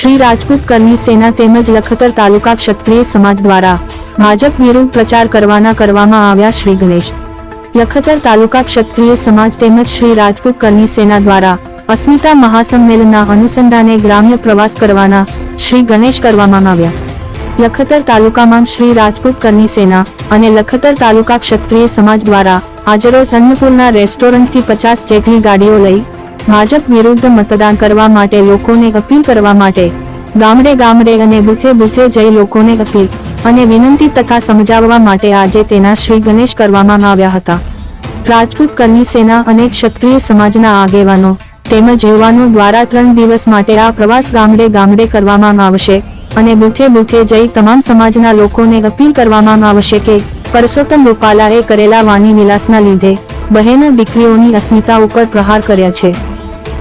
શ્રી રાજપૂત કરની સેના તેમજ લખતર તાલુકા ક્ષત્રિય સમાજ દ્વારા ભાજપ વિરુદ્ધ પ્રચાર કરવાના કરવામાં આવ્યા શ્રી ગણેશ. લખતર તાલુકા ક્ષત્રિય સમાજ તેમજ શ્રી રાજપૂત કરની સેના દ્વારા અસ્મિતા મહાસંમેલનના અનુસંધાને ગ્રામ્ય પ્રવાસ કરવાના શ્રી ગણેશ કરવામાં આવ્યા. લખતર તાલુકામાં શ્રી રાજપૂત કરની સેના અને લખતર તાલુકા ક્ષત્રિય સમાજ દ્વારા આજરોજ અન્નપૂર્ણા રેસ્ટોરન્ટથી પચાસ જેટલી ગાડીઓ લઈ ભાજપ વિરુદ્ધ મતદાન કરવા માટે લોકોને અપીલ કરવા માટે ગામડે ગામડે અને બુથે બુથે જઈ લોકોને અપીલ અને વિનંતી તથા સમજાવવા માટે આજે તેના શ્રી ગણેશ કરવામાં આવ્યા હતા. રાજપૂત કરની સેના અને ક્ષત્રિય સમાજના આગેવાનો તેમજ યુવાનો દ્વારા ત્રણ દિવસ માટે આ પ્રવાસ ગામડે ગામડે કરવામાં આવશે અને બુથે બુથે જઈ તમામ સમાજના લોકોને અપીલ કરવામાં આવશે કે પરસોત્તમ રૂપાલાએ કરેલા વાની વિલાસના લીધે બહેનો દીકરીઓની અસ્મિતા ઉપર પ્રહાર કર્યા છે.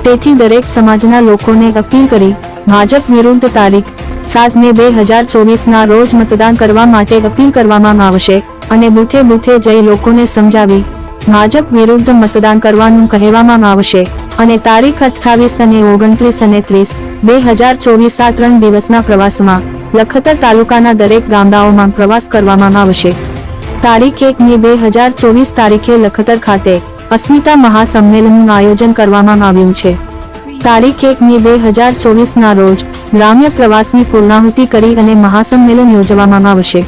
તેથી દરેક સમાજના લોકોને અપીલ કરી, ભાજપ વિરુદ્ધ તારીખ, સાત મે બે હજાર ચોવીસના રોજ મતદાન કરવા માટે અપીલ કરવામાં આવશે અને બુથે બુથે જઈ લોકોને સમજાવી, ભાજપ વિરુદ્ધ મતદાન કરવાનું કહેવામાં આવશે અને તારીખ અઠ્ઠાવીસ અને ઓગણત્રીસ અને ત્રીસ, બે હજાર ચોવીસ આ ત્રણ દિવસના પ્રવાસમાં, લખતર તાલુકાના દરેક ગામડાઓમાં પ્રવાસ કરવામાં આવશે. તારીખ એક મે બે હજાર ચોવીસ તારીખે લખતર ખાતે અસ્મિતા મહાસંમેલનનું આયોજન કરવામાં આવ્યું છે. તારીખ એક મે બે હજાર ચોવીસના રોજ ગ્રામ્ય પ્રવાસની પૂર્ણાહુતિ કરી અને મહાસંમેલન યોજવામાં આવશે.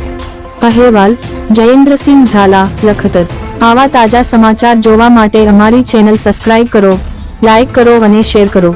અહેવાલ, જયેન્દ્રસિંહ ઝાલા, લખતર. આવા તાજા સમાચાર જોવા માટે અમારી ચેનલ સબસ્ક્રાઇબ કરો, લાઇક કરો અને શેર કરો.